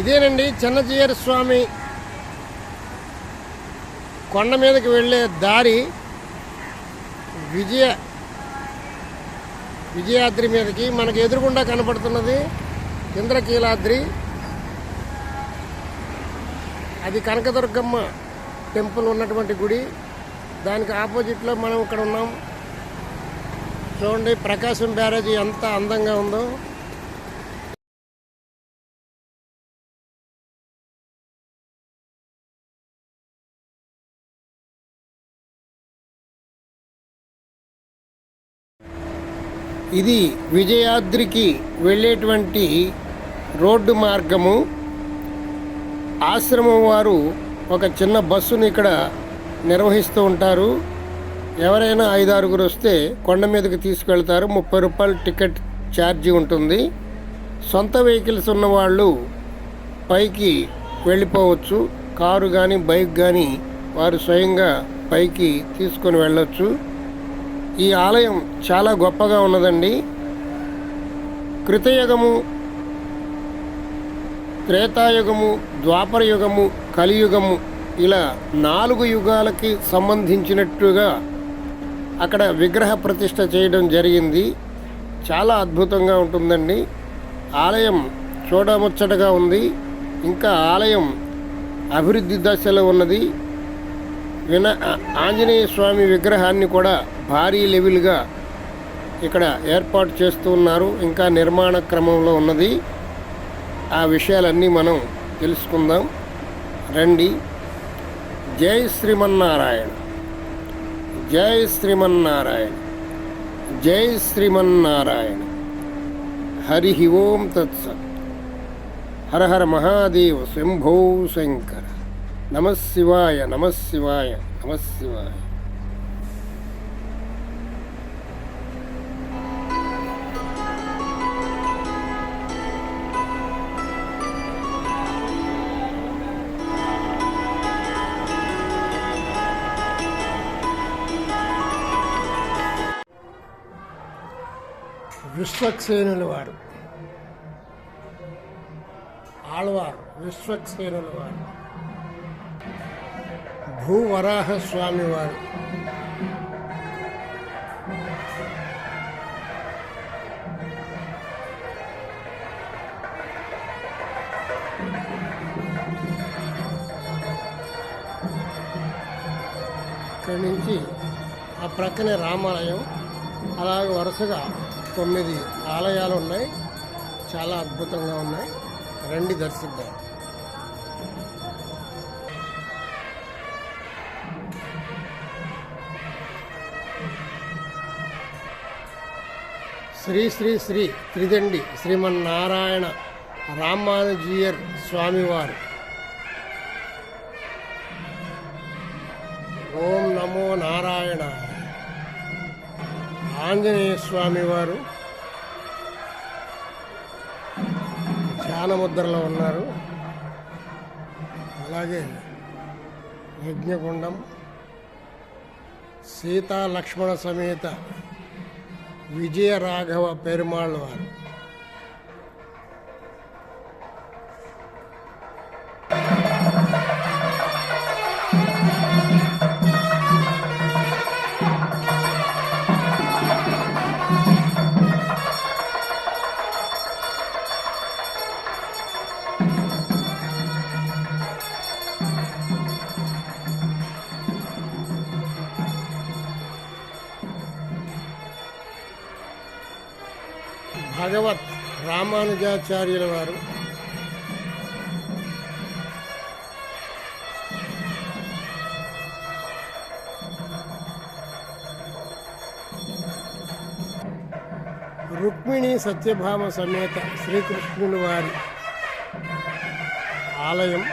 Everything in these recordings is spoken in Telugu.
ఇదేనండి చిన్నజీయర్ స్వామి కొండ మీదకి వెళ్ళే దారి విజయ విజయాద్రి మీదకి మనకు ఎదురుగుండా కనపడుతున్నది ఇంద్రకీలాద్రి. అది కనకదుర్గమ్మ టెంపుల్ ఉన్నటువంటి గుడి. దానికి ఆపోజిట్లో మనం ఇక్కడ ఉన్నాం. చూడండి ప్రకాశం బ్యారేజీ ఎంత అందంగా ఉందో. ఇది విజయాద్రికి వెళ్ళేటువంటి రోడ్డు మార్గము. ఆశ్రమం వారు ఒక చిన్న బస్సును ఇక్కడ నిర్వహిస్తూ ఉంటారు. ఎవరైనా ఐదు ఆరుగురు వస్తే కొండ మీదకి తీసుకెళ్తారు. ముప్పై రూపాయల టికెట్ ఛార్జీ ఉంటుంది. సొంత వెహికల్స్ ఉన్నవాళ్ళు పైకి వెళ్ళిపోవచ్చు. కారు కానీ బైక్ కానీ వారు స్వయంగా పైకి తీసుకొని వెళ్ళొచ్చు. ఈ ఆలయం చాలా గొప్పగా ఉన్నదండి. కృతయుగము త్రేతాయుగము ద్వాపర యుగము కలియుగము ఇలా నాలుగు యుగాలకి సంబంధించినట్టుగా అక్కడ విగ్రహ ప్రతిష్ట చేయడం జరిగింది. చాలా అద్భుతంగా ఉంటుందండి. ఆలయం చూడముచ్చటగా ఉంది. ఇంకా ఆలయం అభివృద్ధి దశలో ఉన్నది. విన ఆంజనేయ స్వామి విగ్రహాన్ని కూడా భారీ లెవెల్గా ఇక్కడ ఏర్పాటు చేస్తూ ఉన్నారు. ఇంకా నిర్మాణ క్రమంలో ఉన్నది. ఆ విషయాలన్నీ మనం తెలుసుకుందాం. రండి. జై శ్రీమన్నారాయణ. జై శ్రీమన్నారాయణ. జై శ్రీమన్నారాయణ. హరి ఓం తత్సత్. హర హర మహాదేవ శంభో శంకర. నమశివాయ నమశివాయ నమశివాయ. విశ్వక్సేనుల వారు. ఆళ్వారు విశ్వక్సేనుల వారు. భూవరాహ స్వామి వారు ఇక్కడి నుంచి ఆ ప్రక్కనే రామాలయం అలాగే వరుసగా తొమ్మిది ఆలయాలు ఉన్నాయి. చాలా అద్భుతంగా ఉన్నాయి. రండి దర్శిద్దాం. శ్రీ శ్రీ శ్రీ త్రిదండి శ్రీమన్నారాయణ రామానుజీయర్ స్వామివారు. ఓం నమో నారాయణ. ఆంజనేయ స్వామివారు ధ్యానముద్రలో ఉన్నారు. అలాగే యజ్ఞగుండం సీతా లక్ష్మణ సమేత विजय राघव पेरमा భగవత్ రామానుజాచార్యుల వారు. రుక్మిణి సత్యభామ సమేత శ్రీకృష్ణుని వారి ఆలయం.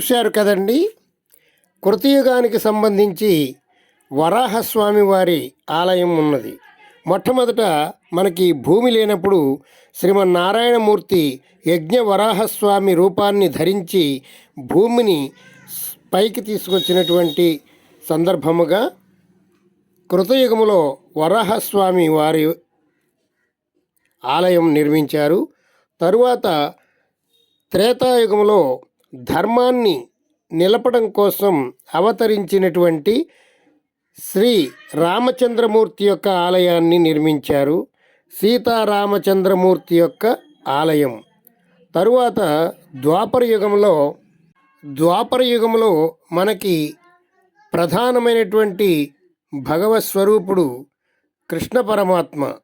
చూశారు కదండి? కృతయుగానికి సంబంధించి వరాహస్వామి వారి ఆలయం ఉన్నది. మొట్టమొదట మనకి భూమి లేనప్పుడు శ్రీమన్నారాయణమూర్తి యజ్ఞ వరాహస్వామి రూపాన్ని ధరించి భూమిని పైకి తీసుకొచ్చినటువంటి సందర్భముగా కృతయుగములో వరాహస్వామి వారి ఆలయం నిర్మించారు. తరువాత త్రేతాయుగంలో ధర్మాన్ని నిలపడం కోసం అవతరించినటువంటి శ్రీ రామచంద్రమూర్తి యొక్క ఆలయాన్ని నిర్మించారు. సీతారామచంద్రమూర్తి యొక్క ఆలయం. తరువాత ద్వాపర యుగంలో ద్వాపర యుగంలో మనకి ప్రధానమైనటువంటి భగవత్ స్వరూపుడు కృష్ణ పరమాత్మ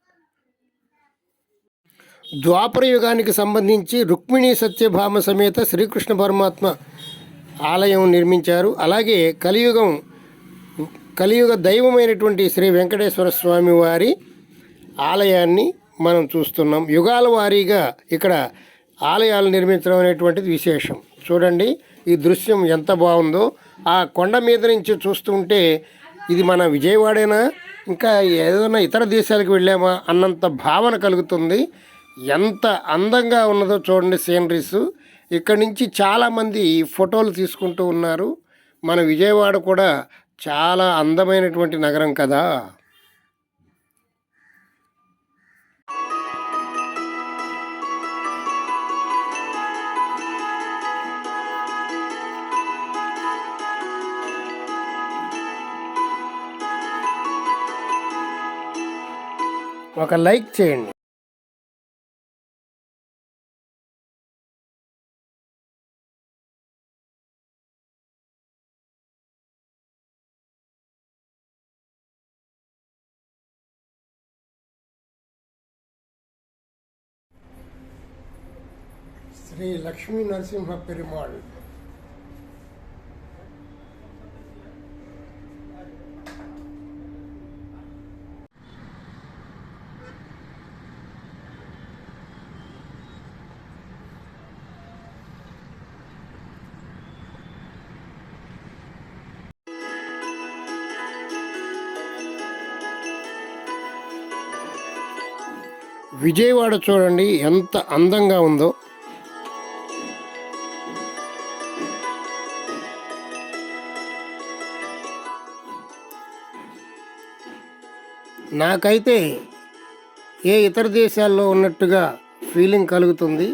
ద్వాపర యుగానికి సంబంధించి రుక్మిణి సత్యభామ సమేత శ్రీకృష్ణ పరమాత్మ ఆలయం నిర్మించారు. అలాగే కలియుగం కలియుగ దైవమైనటువంటి శ్రీ వెంకటేశ్వర స్వామి వారి ఆలయాన్ని మనం చూస్తున్నాం. యుగాల వారీగా ఇక్కడ ఆలయాలు నిర్మించడం అనేటువంటిది విశేషం. చూడండి ఈ దృశ్యం ఎంత బాగుందో. ఆ కొండ మీద నుంచి చూస్తుంటే ఇది మన విజయవాడేనా? ఇంకా ఏదైనా ఇతర దేశాలకు వెళ్ళామా? అన్నంత భావన కలుగుతుంది. ఎంత అందంగా ఉన్నదో చూడండి సీనరీస్ ఇక్కడ నుంచి చాలామంది ఫోటోలు తీసుకుంటూ ఉన్నారు. మన విజయవాడ కూడా చాలా అందమైనటువంటి నగరం కదా. ఒక లైక్ చేయండి. శ్రీ లక్ష్మీ నరసింహ పెరుమాళ్ విజయవాడ చూడండి ఎంత అందంగా ఉందో. నాకైతే ఏ ఇతర దేశాల్లో ఉన్నట్టుగా ఫీలింగ్ కలుగుతుంది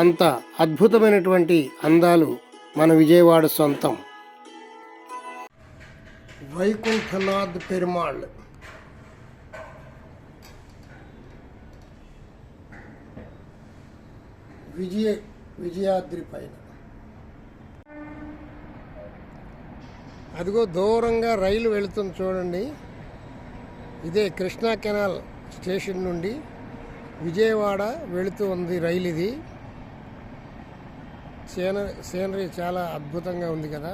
అంత అద్భుతమైనటువంటి అందాలు మన విజయవాడ సొంతం. వైకుంఠనాథ్ పెరుమాళ్. విజయ విజయాద్రి పైన. అదిగో దూరంగా రైలు వెళుతుంది చూడండి. ఇదే కృష్ణా కెనాల్ స్టేషన్ నుండి విజయవాడ వెళుతూ ఉంది రైలు ఇది. సీన సీనరీ చాలా అద్భుతంగా ఉంది కదా.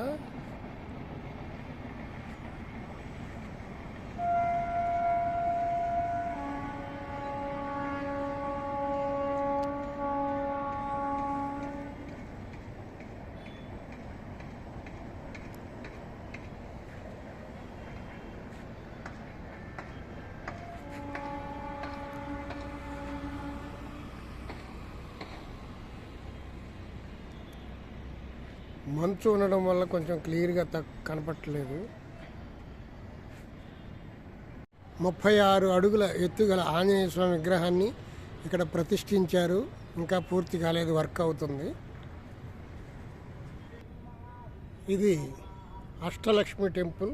మంచు ఉండడం వల్ల కొంచెం క్లియర్గా తక్ కనపట్టలేదు. ముప్పై ఆరు అడుగుల ఎత్తుగల ఆంజనేయ స్వామి విగ్రహాన్ని ఇక్కడ ప్రతిష్ఠించారు. ఇంకా పూర్తి కాలేదు వర్క్ అవుతుంది. ఇది అష్టలక్ష్మి టెంపుల్.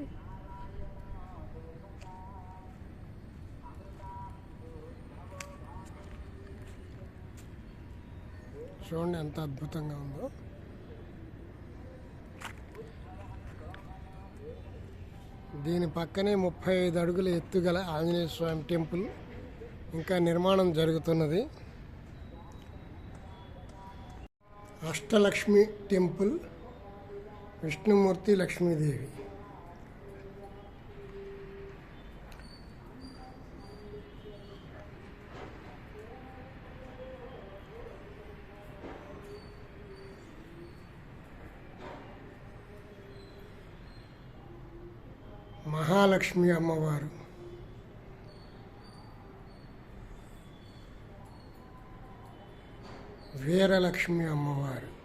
చూడండి ఎంత అద్భుతంగా ఉందో. దీని పక్కనే ముప్పై ఐదు అడుగుల ఎత్తుగల ఆంజనేయ స్వామి టెంపుల్ ఇంకా నిర్మాణం జరుగుతున్నది. అష్టలక్ష్మి టెంపుల్ విష్ణుమూర్తి లక్ష్మీదేవి. మహాలక్ష్మి అమ్మవారు. వీరలక్ష్మి అమ్మవారు.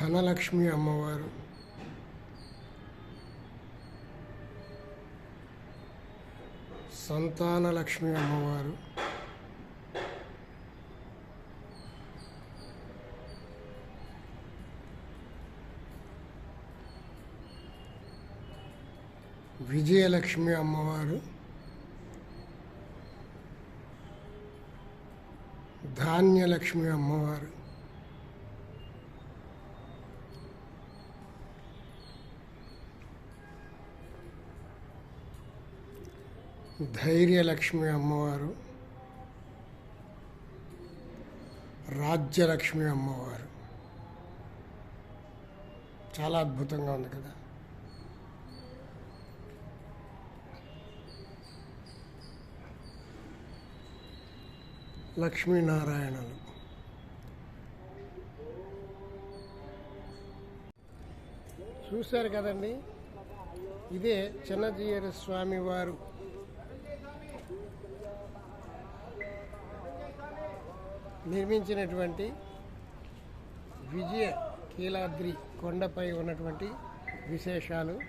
ధనలక్ష్మి అమ్మవారు. సంతానలక్ష్మి అమ్మవారు. విజయలక్ష్మి అమ్మవారు. ధాన్యలక్ష్మి అమ్మవారు. ధైర్యలక్ష్మి అమ్మవారు రాజ్యలక్ష్మి అమ్మవారు. చాలా అద్భుతంగా ఉంది కదా. లక్ష్మీనారాయణలు. చూశారు కదండి? ఇదే చిన్నజీయర స్వామి నిర్మించినటువంటి విజయ కీలాద్రి కొండపై ఉన్నటువంటి విశేషాలు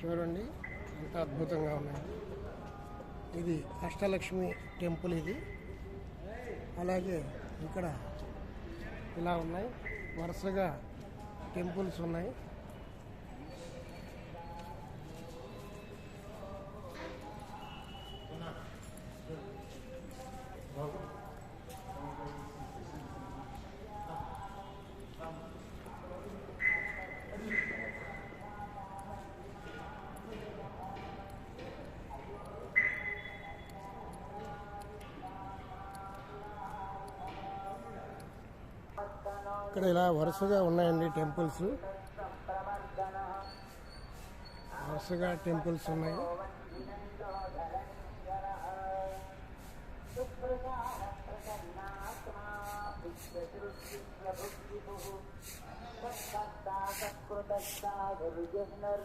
చూడండి. ఎంత అద్భుతంగా ఉన్నాయి. ఇది అష్టలక్ష్మి టెంపుల్ ఇది. అలాగే ఇక్కడ ఇలా ఉన్నాయి. వరుసగా టెంపుల్స్ ఉన్నాయి. ఇక్కడ ఇలా వరుసగా ఉన్నాయండి టెంపుల్స్. వరుసగా టెంపుల్స్ ఉన్నాయి.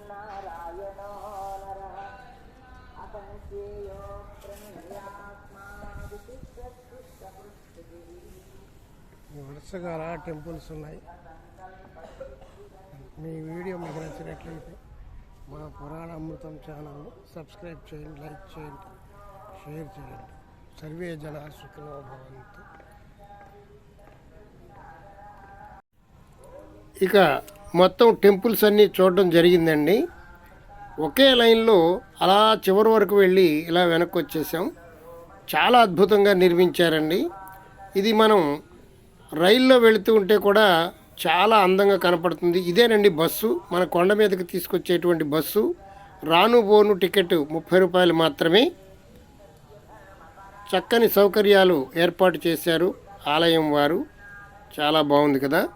నారాయణో నర అసంఖ్యేయో ప్రమియాత్మా ఈ వరుసగా అలా టెంపుల్స్ ఉన్నాయి. మీ వీడియో మీకు నచ్చినట్లయితే మా పురాణ అమృతం ఛానల్ను సబ్స్క్రైబ్ చేయండి లైక్ చేయండి షేర్ చేయండి. సర్వే జన సుఖినో భవంతు ఇక మొత్తం టెంపుల్స్ అన్నీ చూడడం జరిగిందండి. ఒకే లైన్లో అలా చివరి వరకు వెళ్ళి ఇలా వెనక్కి వచ్చేసాం. చాలా అద్భుతంగా నిర్మించారండి. ఇది మనం రైల్లో వెళుతూ ఉంటే కూడా చాలా అందంగా కనపడుతుంది. ఇదేనండి బస్సు. మన కొండ మీదకి తీసుకొచ్చేటువంటి బస్సు. రాను బోను టికెట్ ముప్పై రూపాయలు మాత్రమే. చక్కని సౌకర్యాలు ఏర్పాటు చేశారు ఆలయం వారు. చాలా బాగుంది కదా.